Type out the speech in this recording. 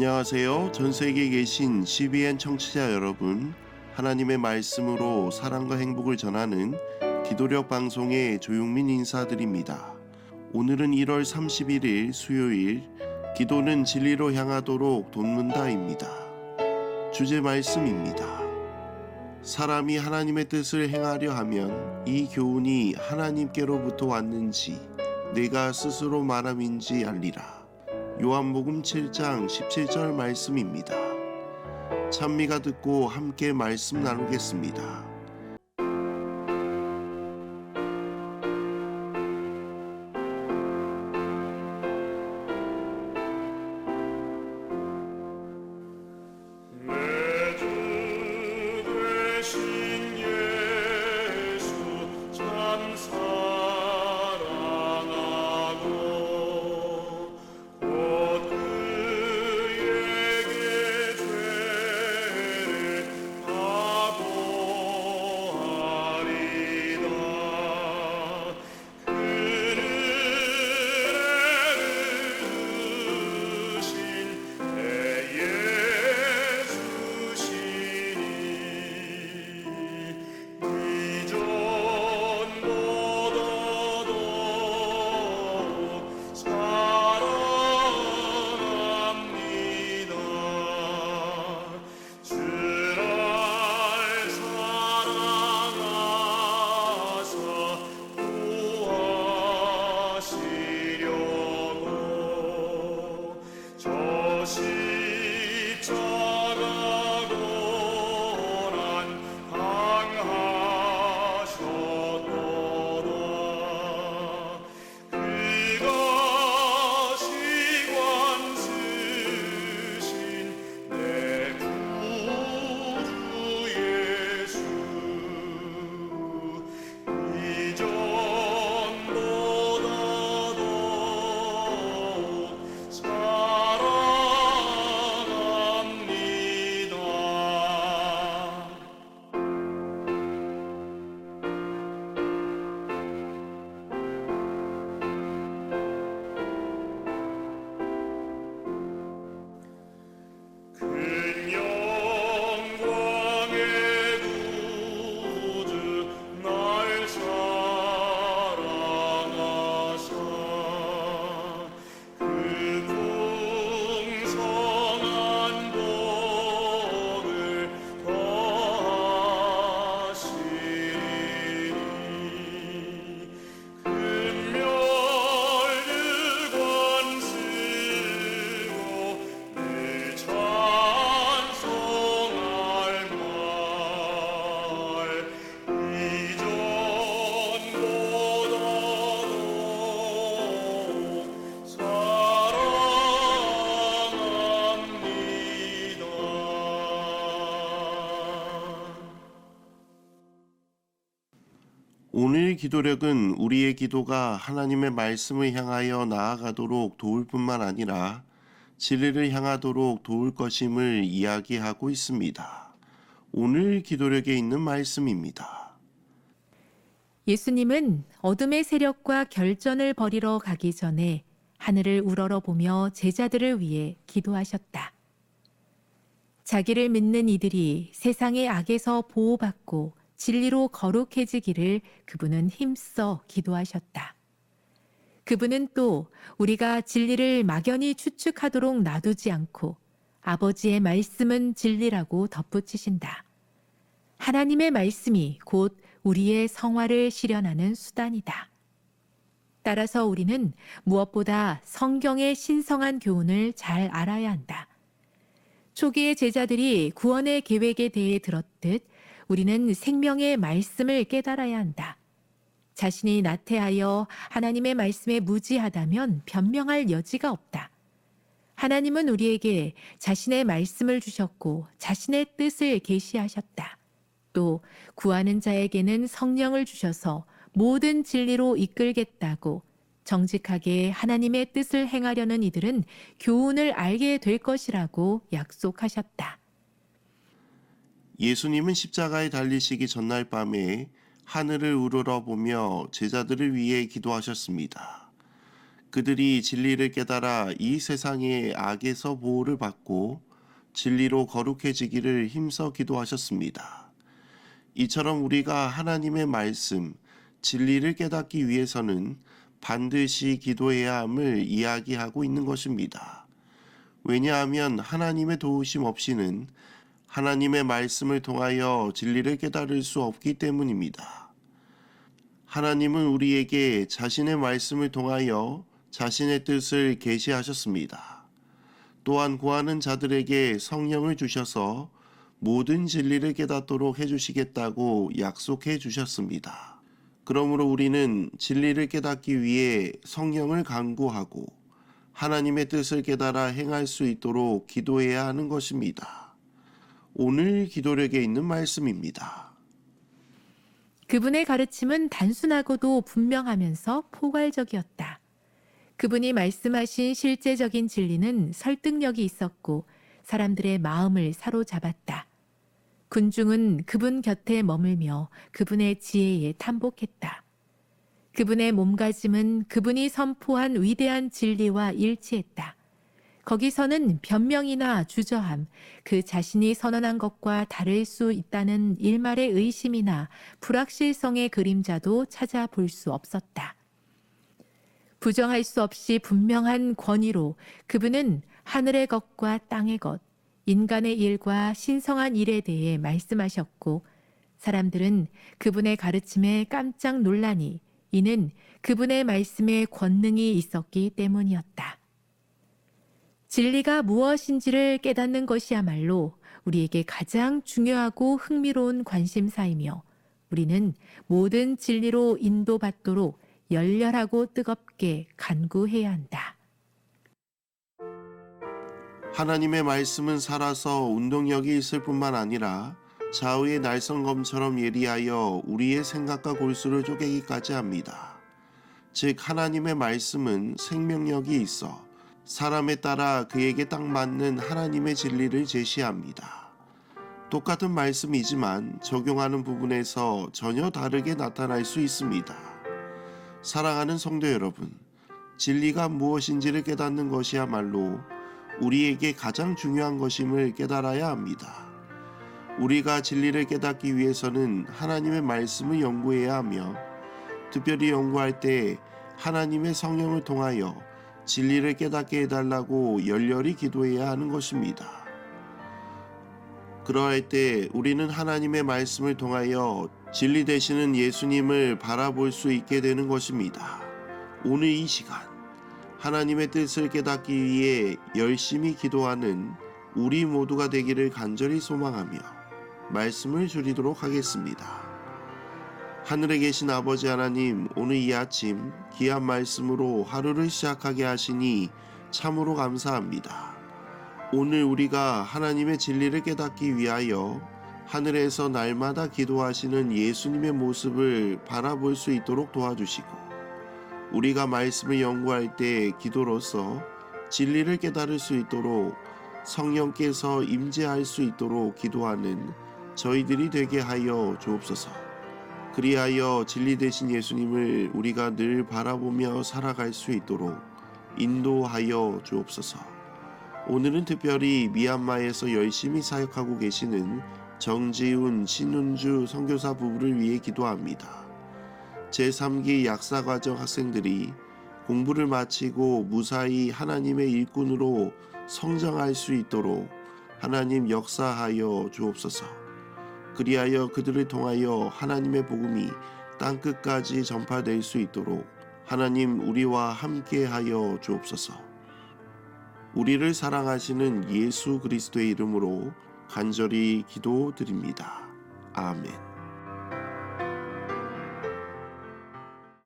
안녕하세요. 전 세계에 계신 CBN 청취자 여러분. 하나님의 말씀으로 사랑과 행복을 전하는 기도력 방송의 조용민 인사드립니다. 오늘은 1월 31일 수요일 기도는 진리로 향하도록 돕는다입니다. 주제 말씀입니다. 사람이 하나님의 뜻을 행하려 하면 이 교훈이 하나님께로부터 왔는지 내가 스스로 말함인지 알리라. 요한복음 7장 17절 말씀입니다. 찬미가 듣고 함께 말씀 나누겠습니다. 기도력은 우리의 기도가 하나님의 말씀을 향하여 나아가도록 도울 뿐만 아니라 진리를 향하도록 도울 것임을 이야기하고 있습니다. 오늘 기도력에 있는 말씀입니다. 예수님은 어둠의 세력과 결전을 벌이러 가기 전에 하늘을 우러러 보며 제자들을 위해 기도하셨다. 자기를 믿는 이들이 세상의 악에서 보호받고 진리로 거룩해지기를 그분은 힘써 기도하셨다. 그분은 또 우리가 진리를 막연히 추측하도록 놔두지 않고 아버지의 말씀은 진리라고 덧붙이신다. 하나님의 말씀이 곧 우리의 성화를 실현하는 수단이다. 따라서 우리는 무엇보다 성경의 신성한 교훈을 잘 알아야 한다. 초기의 제자들이 구원의 계획에 대해 들었듯 우리는 생명의 말씀을 깨달아야 한다. 자신이 나태하여 하나님의 말씀에 무지하다면 변명할 여지가 없다. 하나님은 우리에게 자신의 말씀을 주셨고 자신의 뜻을 계시하셨다. 또 구하는 자에게는 성령을 주셔서 모든 진리로 이끌겠다고 정직하게 하나님의 뜻을 행하려는 이들은 교훈을 알게 될 것이라고 약속하셨다. 예수님은 십자가에 달리시기 전날 밤에 하늘을 우러러 보며 제자들을 위해 기도하셨습니다. 그들이 진리를 깨달아 이 세상의 악에서 보호를 받고 진리로 거룩해지기를 힘써 기도하셨습니다. 이처럼 우리가 하나님의 말씀, 진리를 깨닫기 위해서는 반드시 기도해야 함을 이야기하고 있는 것입니다. 왜냐하면 하나님의 도우심 없이는 하나님의 말씀을 통하여 진리를 깨달을 수 없기 때문입니다. 하나님은 우리에게 자신의 말씀을 통하여 자신의 뜻을 계시하셨습니다. 또한 구하는 자들에게 성령을 주셔서 모든 진리를 깨닫도록 해주시겠다고 약속해 주셨습니다. 그러므로 우리는 진리를 깨닫기 위해 성령을 강구하고 하나님의 뜻을 깨달아 행할 수 있도록 기도해야 하는 것입니다. 오늘 기도력에 있는 말씀입니다. 그분의 가르침은 단순하고도 분명하면서 포괄적이었다. 그분이 말씀하신 실제적인 진리는 설득력이 있었고 사람들의 마음을 사로잡았다. 군중은 그분 곁에 머물며 그분의 지혜에 탐복했다. 그분의 몸가짐은 그분이 선포한 위대한 진리와 일치했다. 거기서는 변명이나 주저함, 그 자신이 선언한 것과 다를 수 있다는 일말의 의심이나 불확실성의 그림자도 찾아볼 수 없었다. 부정할 수 없이 분명한 권위로 그분은 하늘의 것과 땅의 것, 인간의 일과 신성한 일에 대해 말씀하셨고 사람들은 그분의 가르침에 깜짝 놀라니 이는 그분의 말씀에 권능이 있었기 때문이었다. 진리가 무엇인지를 깨닫는 것이야말로 우리에게 가장 중요하고 흥미로운 관심사이며 우리는 모든 진리로 인도받도록 열렬하고 뜨겁게 간구해야 한다. 하나님의 말씀은 살아서 운동력이 있을 뿐만 아니라 좌우의 날성검처럼 예리하여 우리의 생각과 골수를 쪼개기까지 합니다. 즉 하나님의 말씀은 생명력이 있어 사람에 따라 그에게 딱 맞는 하나님의 진리를 제시합니다. 똑같은 말씀이지만 적용하는 부분에서 전혀 다르게 나타날 수 있습니다. 사랑하는 성도 여러분, 진리가 무엇인지를 깨닫는 것이야말로 우리에게 가장 중요한 것임을 깨달아야 합니다. 우리가 진리를 깨닫기 위해서는 하나님의 말씀을 연구해야 하며 특별히 연구할 때 하나님의 성령을 통하여 진리를 깨닫게 해달라고 열렬히 기도해야 하는 것입니다. 그러할 때 우리는 하나님의 말씀을 통하여 진리 되시는 예수님을 바라볼 수 있게 되는 것입니다. 오늘 이 시간 하나님의 뜻을 깨닫기 위해 열심히 기도하는 우리 모두가 되기를 간절히 소망하며 말씀을 줄이도록 하겠습니다. 하늘에 계신 아버지 하나님, 오늘 이 아침 귀한 말씀으로 하루를 시작하게 하시니 참으로 감사합니다. 오늘 우리가 하나님의 진리를 깨닫기 위하여 하늘에서 날마다 기도하시는 예수님의 모습을 바라볼 수 있도록 도와주시고 우리가 말씀을 연구할 때 기도로서 진리를 깨달을 수 있도록 성령께서 임재할 수 있도록 기도하는 저희들이 되게 하여 주옵소서. 그리하여 진리 되신 예수님을 우리가 늘 바라보며 살아갈 수 있도록 인도하여 주옵소서. 오늘은 특별히 미얀마에서 열심히 사역하고 계시는 정지훈, 신운주 선교사 부부를 위해 기도합니다. 제3기 약사과정 학생들이 공부를 마치고 무사히 하나님의 일꾼으로 성장할 수 있도록 하나님 역사하여 주옵소서. 그리하여 그들을 통하여 하나님의 복음이 땅 끝까지 전파될 수 있도록 하나님 우리와 함께하여 주옵소서. 우리를 사랑하시는 예수 그리스도의 이름으로 간절히 기도드립니다. 아멘.